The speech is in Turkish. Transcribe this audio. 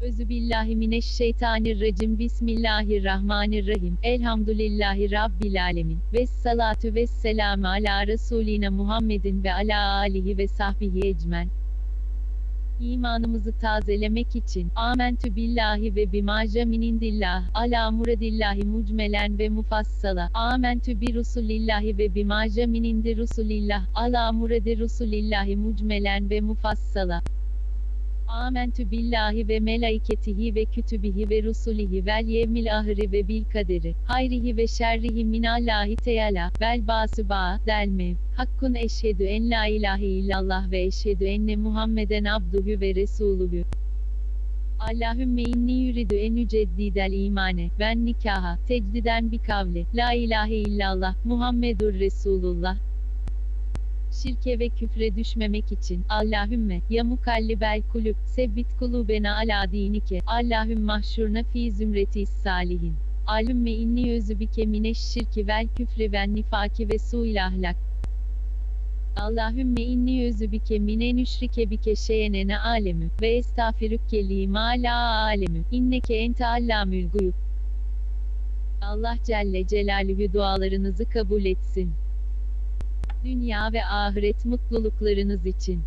Özü billahi mineşşeytanirracim Bismillahirrahmanirrahim. Elhamdülillahi Rabbil alemin. Ve salatu ve selamu ala Resulina Muhammedin ve ala alihi ve sahbihi ecmen. İmanımızı tazelemek için Amentü billahi ve bima jaminindillah ala muradillahi mucmelen ve mufassala Amentü bi rusulillahi ve bima jaminindi rusulillah ala muradi rusulillahi mucmelen ve mufassala Amentü billahi ve melaiketihi ve kütübihi ve rusulihi vel yevmil ahiri ve bil kaderi, hayrihi ve şerrihi minallahi teala, vel basüba, delme, hakkun eşhedü en la ilahe illallah ve eşhedü enne Muhammeden abduhu ve resuluhu. Allahümme inni yuridu en üceddidel imane, ben nikaha, tecdiden bir kavli, la ilahe illallah, Muhammedur Resulullah, şirke ve küfre düşmemek için. Allahümme ya mukallibel kulüp sebbit kulubena ala dinike. Allahümme mahşurna fi zümretis salihin Allahümme inni özübike mineş şirki vel küfri ven nifaki ve su'il ahlak. Allahümme inni özübike mine nüşrike bike şeyenene alemü ve estağfirükke lima la alemü inneke ente allamül guyub. Allah Celle Celaluhu dualarınızı kabul etsin dünya ve ahiret mutluluklarınız için.